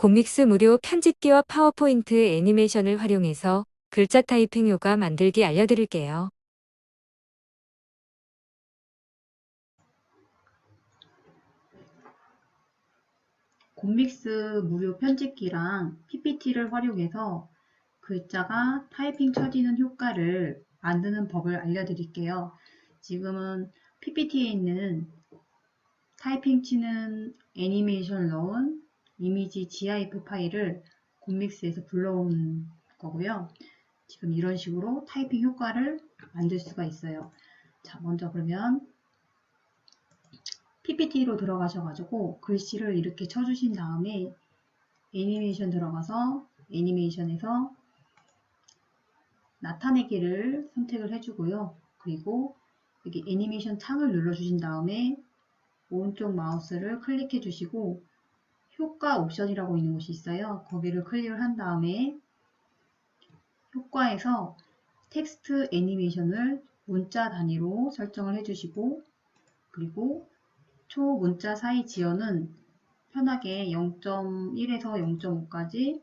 곰믹스 무료 편집기와 파워포인트 애니메이션을 활용해서 글자 타이핑 효과 만들기 알려드릴게요. 곰믹스 무료 편집기랑 PPT를 활용해서 글자가 타이핑 쳐지는 효과를 만드는 법을 알려드릴게요. 지금은 PPT에 있는 타이핑 치는 애니메이션을 넣은 이미지 GIF 파일을 곰믹스에서 불러온 거고요. 지금 이런 식으로 타이핑 효과를 만들 수가 있어요. 자, 먼저 그러면 PPT로 들어가셔가지고 글씨를 이렇게 쳐주신 다음에 애니메이션 들어가서 애니메이션에서 나타내기를 선택을 해주고요. 그리고 여기 애니메이션 창을 눌러주신 다음에 오른쪽 마우스를 클릭해 주시고 효과 옵션이라고 있는 곳이 있어요. 거기를 클릭을 한 다음에 효과에서 텍스트 애니메이션을 문자 단위로 설정을 해주시고 그리고 초 문자 사이 지연은 편하게 0.1에서 0.5까지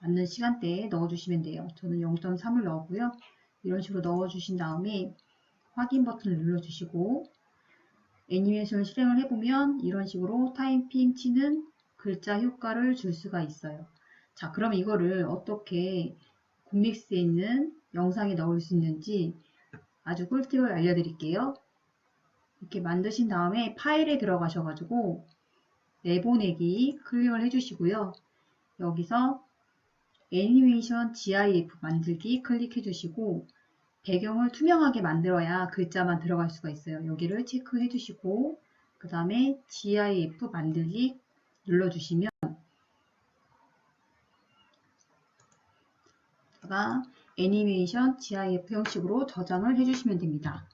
맞는 시간대에 넣어주시면 돼요. 저는 0.3을 넣었고요. 이런 식으로 넣어주신 다음에 확인 버튼을 눌러주시고 애니메이션을 실행을 해보면 이런 식으로 타이핑 치는 글자 효과를 줄 수가 있어요. 자, 그럼 이거를 어떻게 굿믹스에 있는 영상에 넣을 수 있는지 아주 꿀팁을 알려드릴게요. 이렇게 만드신 다음에 파일에 들어가셔가지고 내보내기 클릭을 해주시고요. 여기서 애니메이션 GIF 만들기 클릭해 주시고 배경을 투명하게 만들어야 글자만 들어갈 수가 있어요. 여기를 체크해 주시고 그 다음에 GIF 만들기 눌러주시면 제가 애니메이션 GIF 형식으로 저장을 해주시면 됩니다.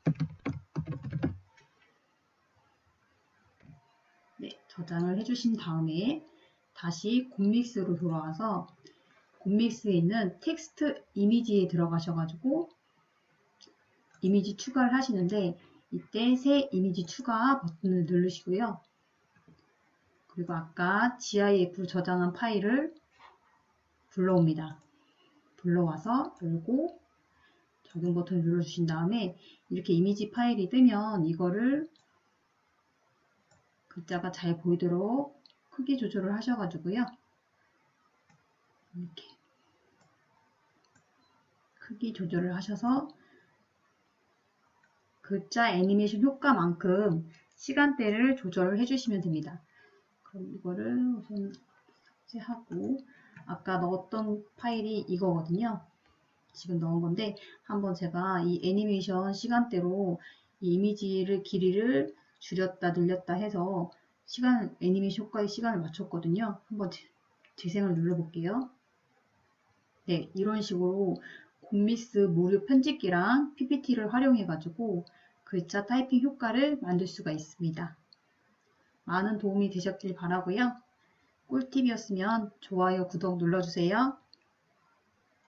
네, 저장을 해주신 다음에 다시 곰믹스로 돌아와서 곰믹스에 있는 텍스트 이미지에 들어가셔가지고 이미지 추가를 하시는데 이때 새 이미지 추가 버튼을 누르시고요. 그리고 아까 GIF 저장한 파일을 불러옵니다. 불러와서 열고 적용 버튼을 눌러주신 다음에 이렇게 이미지 파일이 뜨면 이거를 글자가 잘 보이도록 크기 조절을 하셔가지고요. 이렇게 크기 조절을 하셔서 글자 애니메이션 효과만큼 시간대를 조절을 해주시면 됩니다. 그럼 이거를 우선 삭제하고 아까 넣었던 파일이 이거거든요. 지금 넣은 건데 한번 제가 이 애니메이션 시간대로 이 이미지를 길이를 줄였다 늘렸다 해서 시간 애니메이션 효과의 시간을 맞췄거든요. 한번 재생을 눌러볼게요. 네, 이런 식으로 곰미스 무료 편집기랑 PPT를 활용해 가지고 글자 타이핑 효과를 만들 수가 있습니다. 많은 도움이 되셨길 바라고요. 꿀팁이었으면 좋아요, 구독 눌러주세요.